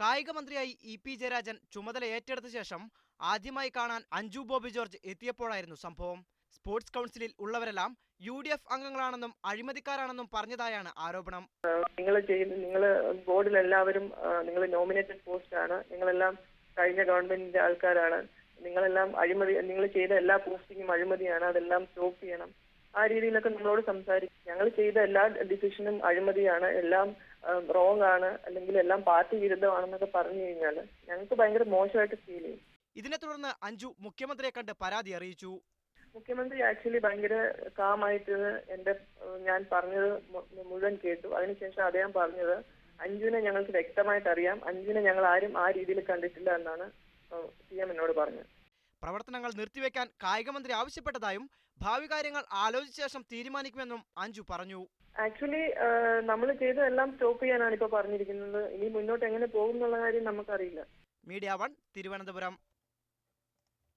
കായിക മന്ത്രിയായി E P Jayarajan ചുമതല ഏറ്റെടുത്ത ശേഷം ആദ്യമായി കാണാൻ അഞ്ജു ബോബി ജോർജ് എത്തിയപ്പോഴായിരുന്നു സംഭവം. സ്പോർട്സ് കൗൺസിലിൽ ഉള്ളവരെല്ലാം യു ഡി എഫ് അംഗങ്ങളാണെന്നും അഴിമതിക്കാരാണെന്നും പറഞ്ഞതായാണ് ആരോപണം. നിങ്ങൾ ചെയ്യുന്ന നിങ്ങൾ ബോർഡിൽ എല്ലാവരും നിങ്ങൾ നോമിനേറ്റഡ് പോസ്റ്റ് ആണ് നിങ്ങളെല്ലാം കഴിഞ്ഞ ഗവൺമെന്റിന്റെ ആൾക്കാരാണ്. നിങ്ങളെല്ലാം അഴിമതി നിങ്ങൾ ചെയ്ത എല്ലാ പോസ്റ്റിങ്ങും അഴിമതിയാണ്. അതെല്ലാം സ്റ്റോപ്പ് ചെയ്യണം. ആ രീതിയിലൊക്കെ നമ്മളോട് സംസാരിക്കും. ഞങ്ങൾ ചെയ്ത എല്ലാ ഡിസിഷനും അഴിമതിയാണ്. എല്ലാം റോങ് ആണ്. അല്ലെങ്കിൽ എല്ലാം പാർട്ടി വിരുദ്ധമാണെന്നൊക്കെ പറഞ്ഞു കഴിഞ്ഞാൽ ഞങ്ങൾക്ക് ഭയങ്കര മോശമായിട്ട് ഫീൽ ചെയ്യും. ഇതിനെ തുടർന്ന് അഞ്ജു മുഖ്യമന്ത്രിയെ കണ്ട് പരാതി അറിയിച്ചു. മുഖ്യമന്ത്രി ആക്ച്വലി ഭയങ്കര കാമായിട്ട് എന്റെ ഞാൻ പറഞ്ഞത് മുഴുവൻ കേട്ടു. അതിനുശേഷം അദ്ദേഹം പറഞ്ഞത് അഞ്ജുവിനെ ഞങ്ങൾക്ക് വ്യക്തമായിട്ട് അറിയാം. അഞ്ജുവിനെ ഞങ്ങൾ ആരും ആ രീതിയിൽ കണ്ടിട്ടില്ല എന്നാണ് സി എം എന്നോട് പറഞ്ഞത്. പ്രവർത്തനങ്ങൾ നിർത്തിവെക്കാൻ കായികമന്ത്രി ആവശ്യപ്പെട്ടതായും ഭാവി കാര്യങ്ങൾ ആലോചിച്ച ശേഷം തീരുമാനിക്കുമെന്നും അഞ്ജു പറഞ്ഞു. ആക്ച്വലി നമ്മൾ ചെയ്തതെല്ലാം സ്റ്റോപ്പ് ചെയ്യാനാണ് ഇപ്പൊ പറഞ്ഞിരിക്കുന്നത്. ഇനി മുന്നോട്ട് എങ്ങനെ പോകും എന്നുള്ള കാര്യം നമുക്കറിയില്ല. Media one Thiruvananthapuram.